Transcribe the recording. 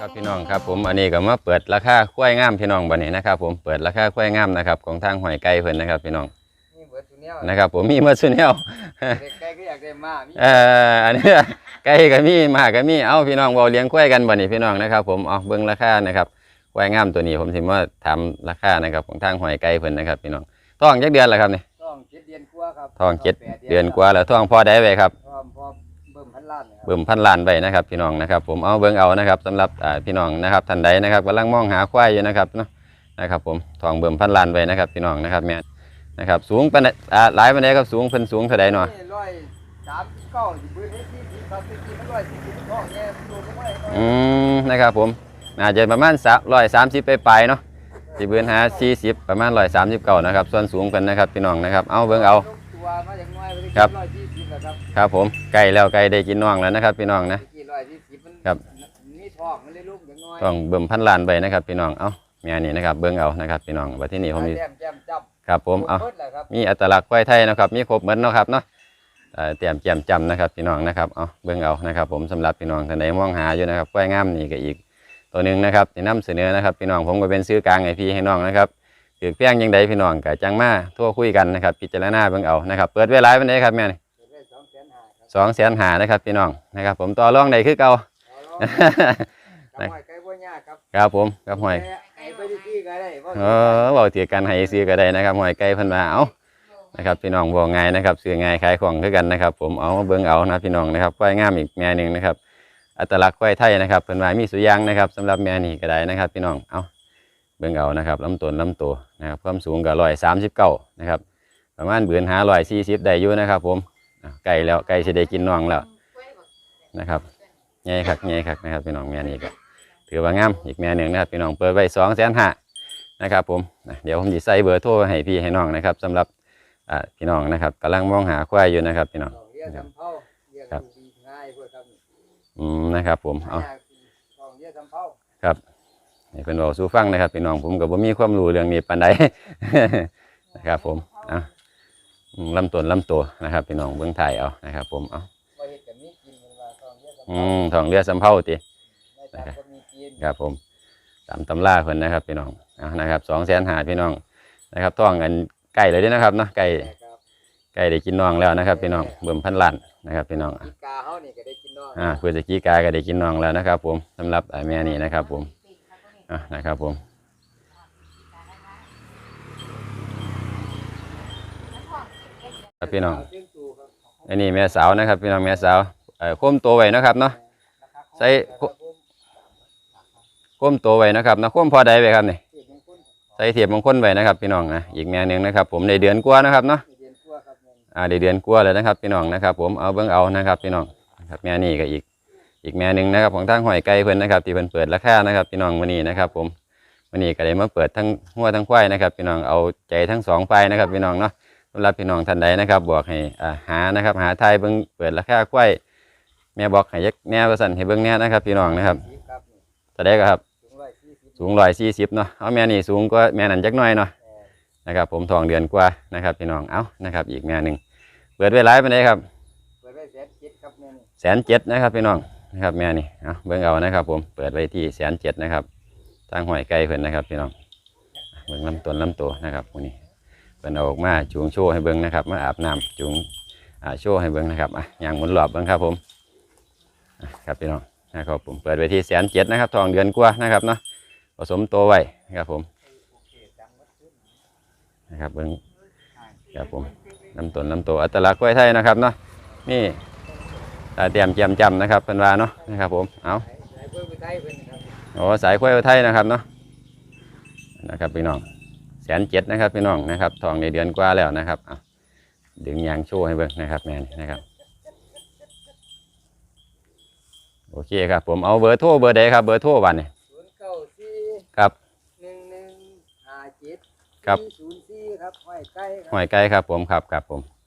ครับพี่น้องครับผมอันนี้ก็มาเปิดราคาควายงามพี่น้องบันนี้นะครับผมเปิดราคาควายงามนะครับของทางหอยไก่เพิ่นนะครับพี่น้อง นี่เบิดทุเนียนะครับผมมีเมื่อสุนเนียวเด็กไก่ก็อยากได้มามีเอ่ออันนี้ไก่ก็มีหมาก็มีเอ้าพี่น้องเว้าเลี้ยงควายกันบันนี้พี่น้องนะครับ ผมเอาเบิ่งราคานะครับควายงามตัวนี้ผมสิมาถามราคานะครับของทางหอยไก่เพิ่นนะครับ พี่น้องท้องจักเดือนแล้วครับนี่ท้องเจ็ดเดือนกว่าครับท้องเจ็ดแปเดือนกว่าแล้วท้องพอได้ไว้ครับพร้อมพร้อมเบิ่มพันล้านนะครับเบิ่มพันล้านไว้นะครับ พี่น้องนะครับ ผมเอาเบิ่งเอานะครับสำหรับอ่าพี่น้องนะครับท่านใดนะครับกำลังมองหาควายอยู่นะครับเนาะนะครับ ผมทองเบิ่มพันล้านไว้นะครับ พี่น้องนะครับแม่ นะครับสูงปานใดอ่าหลายปานใดครับสูงเพิ่นสูงเท่าใดเนาะนี่ร้อยสามสิบเก้าสิบเบิดให้สี่สิบครับสี่สิบมันร้อยสี่สิบท้องแน่ดูก็ไม่ได้อืมนะครับผมน่าจะประมาณ130ไปปลายๆเนาะสิเบิ่นหา40ประมาณ139นะครับ ส่วนสูงเพิ่นนะครับพี่น้องนะครับเอาเบิ่งเอา ตัวมาอย่างน้อยไปครับ ร้อยสี่สิบแล้วครับครับผมไก่แล้วไก่ได้กินน่องแล้วนะครับ พี่น้องนะ กี่ร้อยสี่สิบมันครับ มีท้องมันเลยลูกอย่างน้อยต้องเบิ่มพันล้านไว้นะครับพี่น้องเอาแม่นี่นะครับเบิ่งเอานะครับพี่น้องบัดที่นี่ผมมีแจ่มแจ่มจับ ครับผมเอาบิดแล้วครับมีอัตลักษณ์ควายไทยนะครับมีครบเหมือนเนาะครับเนาะเอ่อเตรียมเจียมจำนะครับพี่น้องนะครับเอาเบิ่งเอานะครับ ผมสำหรับพี่น้องท่านใดมองหาอยู่นะครับควายงามนี่ก็อีกตัวหนึ่งนะครับที่นำเสนอนะครับ พี่น้องผมก็เป็นซื้อกลางให้พี่ให้น้องนะครับถือเพียงยังใดพี่น้องก็จังมาทั่วคุยกันนะครับพิจารณาเบิ่งเอานะครับเปิดเวลาเป็นไดครับแม่นี่เบิดได้สองแสนห้าครับสองแสนหานะครับพี่น้องนะครับ ผมต่อรองได้คือเก่า เอาลองจับหอยไก่บ่ยากครับครับผมกับหอยไอ้ไปที่ที่ก็ได้ว่าเออบอกเถียกันให้ซื้อก็ได้นะครับหอยไก่เพันมาเอานะครับพี่น้องบอกง่ายนะครับซื้อง่ายขายของคือกันนะครับ ผมเอามาเบิ่งเอานะพี่น้องนะครับควายงามอีกแม่หนึ่งนะครับ อัตลักษณ์ควายไทยนะครับเพิ่นว่ามีสุอยางนะครับสำหรับแม่นี่ก็ได้นะครับ พี่น้องเอาเบิ่งเอานะครับลำต้นลำตัวนะครับความสูงก็ร้อยสามสิบเก้านะครับประมาณเบือนหาร้อยสี่สิบได้อยู่นะครับ ผมอะไก่แล้วไก่จะได้กินน้องแล้วนะครับใหญ่คักใหญ่คักนะครับพี่น้องแม่นี่ก็ ถือว่างามอีกแม่หนึ่งนะครับพี่น้องเปิดไว้สองแสนห้านะครับผมนะเดี๋ยวผมจะใส่เบอร์โทรให้พี่ให้น้องนะครับสำหรับอ่าพี่น้องนะครับกำลังมองหาควายอยู่นะครับ พี่น้องเรียกทำเผาเรียกครับดีง่ายพวกครับอืมนะครับผมเอาของเรียกทำเผาครับนี่เป็นบอกสู้ฟังนะครับพี่น้องผมกับผมมีความรู้เรื่องนี้ปานใดนะครับผมเอาอืมลำต้นลำตัวนะครับพี่น้องเบื้องไทยเอานะครับ ผมเอาบ่เฮ็ดกับมีกินมันว่าของเรียกทำอืเผามทองเรือสำเภาติไม่ตามก็มีกิน ครับผมตามตำราเพิ่นนะครับพี่น้องเอานะครับสองแสนหาพี่น้องนะครับท้องอันไก่เลยเด้อนะครับเนาะไก่ครับไก่ได้กินน้องแล้วนะครับ พี่น้องเบิ่มพันล้านนะครับ พี่น้องอีกาเฮานี่ก็ได้กินเนาะอ่าเพื่อจะกี้กาก็ได้กินน้องแล้วนะครับ ผมสำหรับอ่าแม่นี่นะครับ ผมอะนะครับผมครับพี่น้องเลี้ยงตูครับอันนี้แม่สาวนะครับ พี่น้องแม่สาวเอ่อโค้มตัวไว้นะครับเนาะใส่ โค้มตัวไว้นะครับนะโค้มพอใดไว้ครับนี่ใส่เทียบมงคลไว้นะครับ พี่น้องนะอีกแม่หนึ่งนะครับ ผมในเดือนกว่านะครับเนาะเดือนกว่าครับแม่นอ่าได้เดือนกว่าแล้วนะครับ พี่น้องนะครับ ผมเอาเบิ่งเอานะครับ พี่น้องนะครับแม่นี่ก็อีกอีกแม่หนึ่งนะครับ ของทางหอยไก่เพิ่นนะครับที่เพิ่นเปิดราคานะครับ พี่น้องวันนี้นะครับ ผมวันนี้ก็ได้มาเปิดทั้งหัวทั้งควายนะครับ พี่น้องเอาใจทั้งสองฝ่ายนะครับ พี่น้องเนาะสำหรับพี่น้องท่านใดนะครับบอกให้อ่าหานะครับ หาไทยเบิ่งเปิดราคาควายแม่บอกให้ยักแน่ประสันให้เบิ่งแน่นะครับ พี่น้องนะครับสีครับนี่จะได้ก็ครับ สูงร้อยสี่สิบสูงร้อยสี่สิบเนาะเอาแม่นี่สูงก็แม่นั่นจักหน่อยเนาะเออนะครับ ผมทองเดือนกว่านะครับพี่น้องเอานะครับ อีกแม่หนึ่งเปิดไว้หลายปานใดครับเปิดไว้แสนเจ็ดครับแม่นี่แสนเจ็ดนะครับพี่น้องนะครับแม่นี่เอาเบิ่งเอานะครับ ผมเปิดไว้ที่แสนเจ็ดนะครับทางหอยไก่เพิ่นนะครับพี่น้องเบิ่งลำต้นลำตัวนะครับพวกนี้เพิ่นเอาออกมาจูงโชว์ให้เบิ่งนะครับมาอาบน้ำจูงอ่าโชว์ให้เบิ่งนะครับอะยางหมุนรอบเบิ่งครับผมอะครับพี่น้องนะครับผมเปิดไว้ที่แสนเจ็ดนะครับ ทองเดือนกว่านะครับเนาะ ผสมโตวไว้นะครับผมนะครับเบิ่งครับผมลำต้นลำตัวอัตลักษณ์กล้วยไทยนะครับเนาะนี่ตาเตรียมเจียมจำนะครับเป็นวาเนาะนะครับผมเอาโอ้สายควยไทยนะครับเนาะนะครับพี่น้องแสนเจ็ดนะครับพี่น้องนะครับทองในเดือนกว่าแล้วนะครับเอาดึงยางโชว์ให้เบิ่งนะครับแมนนะครับโอเคครับผมเอาเบอร์โทรเบอร์ใดครับเบอร์โทรวันเนี้ศูนย์เก้าสี่ ครับ หนึ่งหนึ่งห้าเจ็ด ครับ ศูนย์สี่ครับห้อยไก่คหรับอยไก่ครับผมครับครับผม